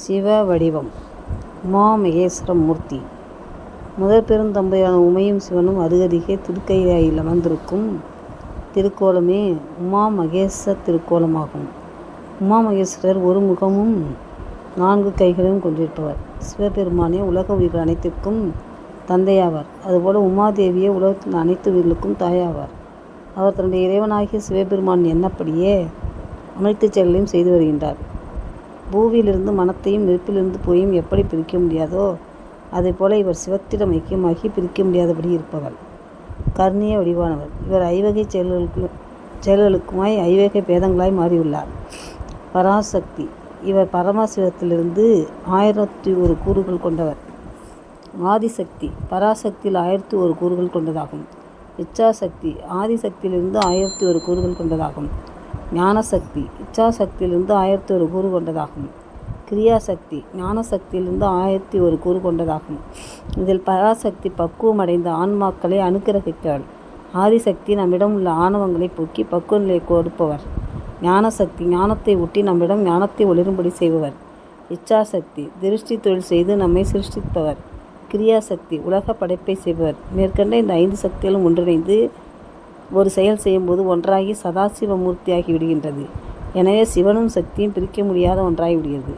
சிவ வடிவம் உமா மகேஸ்வர மூர்த்தி முதற் பெருந்தம்பையான உமையும் சிவனும் அருகருகே திருக்கையில் அமர்ந்திருக்கும் திருக்கோலமே உமா மகேச திருக்கோலமாகும். உமா மகேஸ்வரர் ஒரு முகமும் நான்கு கைகளையும் கொண்டிருப்பவர் சிவபெருமானே உலக உயிர்கள் அனைத்திற்கும் தந்தையாவார். அதுபோல உமாதேவியே உலகத்தின் அனைத்து உயிர்களுக்கும் தாயாவார். அவர் தன்னுடைய இறைவனாகிய சிவபெருமான் என்னப்படியே அனைத்து செயல்களையும் செய்து வருகின்றார். பூவியிலிருந்து மனத்தையும் நெருப்பிலிருந்து போயும் எப்படி பிரிக்க முடியாதோ அதேபோல இவர் சிவத்திடம் ஐக்கியமாகி பிரிக்க முடியாதபடி இருப்பவர் கர்ணிய வடிவானவர். இவர் ஐவகை செயல்களுக்கு செயல்களுக்குமாய் ஐவகை பேதங்களாய் மாறியுள்ளார். பராசக்தி. இவர் பரமசிவத்திலிருந்து ஆயிரத்தி ஒரு கூறுகள் கொண்டவர். ஆதிசக்தி. பராசக்தியில் ஆயிரத்தி ஒரு கூறுகள் கொண்டதாகும். இச்சாசக்தி. ஆதிசக்தியிலிருந்து ஆயிரத்தி ஒரு கூறுகள் கொண்டதாகும். ஞானசக்தி இச்சாசக்தியிலிருந்து ஆயிரத்தி ஒரு கூறு கொண்டதாகும். கிரியாசக்தி ஞானசக்தியிலிருந்து ஆயிரத்தி ஒரு கூறு கொண்டதாகும். இதில் பராசக்தி பக்குவமடைந்த ஆன்மாக்களை அனுக்கிரகிக்கிறாள். ஆதிசக்தி நம்மிடம் உள்ள ஆணவங்களை போக்கி பக்குவநிலையை கொடுப்பவர். ஞானசக்தி ஞானத்தை ஒட்டி நம்மிடம் ஞானத்தை ஒளிரும்படி செய்பவர். இச்சாசக்தி திருஷ்டி தொழில் செய்து நம்மை சிருஷ்டிப்பவர். கிரியாசக்தி உலக படைப்பை செய்பவர். மேற்கண்ட இந்த ஐந்து சக்திகளும் ஒன்றிணைந்து ஒரு செயல் செய்யும்போது ஒன்றாகி சதாசிவ மூர்த்தியாகி விடுகின்றது. எனவே சிவனும் சக்தியும் பிரிக்க முடியாத ஒன்றாகி விடுகிறது.